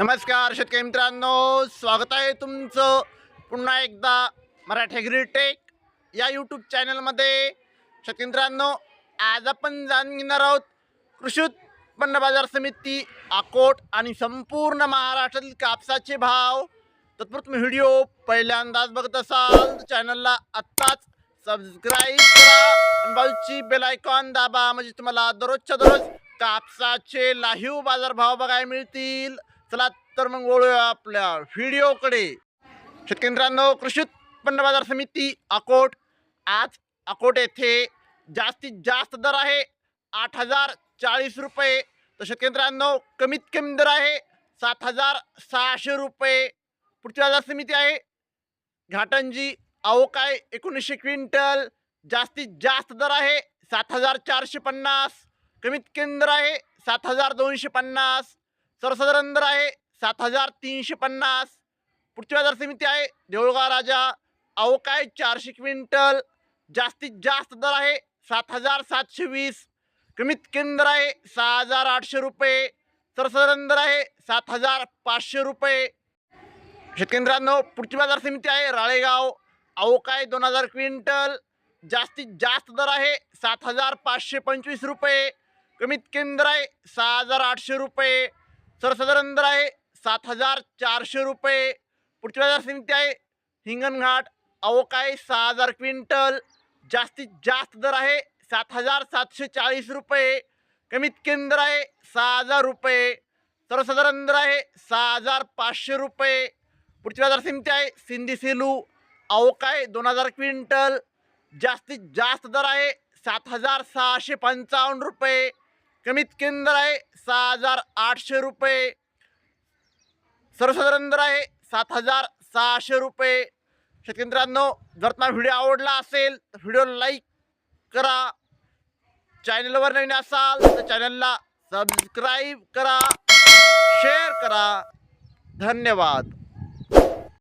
नमस्कार शेतकरी मित्रांनो. स्वागत आहे तुमचं पुन्हा एकदा मराठी ग्रीटेक या यूट्यूब चॅनलमध्ये शेतकरी मित्रांनो आज आपण जाणून घेणार आहोत कृषी उत्पन्न बाजार समिती अकोट आणि संपूर्ण महाराष्ट्रातील कापसाचे भाव. तत्पुर तुम्ही व्हिडिओ पहिल्यांदाच बघत असाल चॅनलला आत्ताच सबस्क्राईब करा आणि बाजूची बेल आयकॉन दाबा म्हणजे तुम्हाला दररोजच्या दररोज कापसाचे लाहीव बाजारभाव बघायला मिळतील. चला तर मग वळूया आपल्या व्हिडिओकडे. शेतकरी मित्रांनो कृषी उत्पन्न बाजार समिती अकोट. आज अकोट येथे जास्तीत जास्त दर आहे आठ हजार चाळीस रुपये. तर शेतकरी मित्रांनो कमीत कमी दर आहे सात हजार सहाशे रुपये. पुढची बाजार समिती आहे घाटंजी अवकाय एकोणीसशे क्विंटल. जास्तीत जास्त दर आहे सात हजार चारशे पन्नास. कमीत कमी दर आहे सात हजार दोनशे पन्नास. सरसदरंदर दर आहे सात हजार तीनशे पन्नास. पुढची बाजार समिती आहे देऊळगाव राजा. अवकाय चारशे क्विंटल? जास्तीत जास्त दर आहे सात हजार सातशे वीस. कमीत कमी दर आहे सहा हजार आठशे रुपये. सरसदरंदर दर आहे सात हजार पाचशे रुपये. शेतकेंद्रांनो पुढची बाजार समिती आहे राळेगाव. अवकाय दोन हजार क्विंटल? जास्तीत जास्त दर आहे सात हजार पाचशे पंचवीस रुपये. कमीत कमी दर आहे सहा हजार आठशे रुपये. सर्वसाधारण दर आहे सात हजार चारशे रुपये. पुढची बाजार समिती आहे. हिंगणघाट अवकाय सहा हजार क्विंटल. जास्तीत जास्त दर आहे सात हजार सातशे चाळीस रुपये. कमीत कमी दर आहे सहा हजार रुपये. सर्वसाधारण दर आहे सहा हजार पाचशे रुपये. पुढची बाजार समिती आहे सिंधी सेलू. अवकाय दोन हजार क्विंटल. जास्तीत जास्त दर आहे सात हजार सहाशे पंचावन्न रुपये. कमीत कमी दर आहे सहा हजार आठशे रुपये. सर्वसाधारण दर आहे सात हजार सहाशे रुपये. शेतकेंद्रांनो जर तुम्हाला व्हिडिओ आवडला असेल तर व्हिडिओ लाईक करा. चॅनलवर नवीन असाल तर चॅनलला सबस्क्राईब करा शेअर करा. धन्यवाद.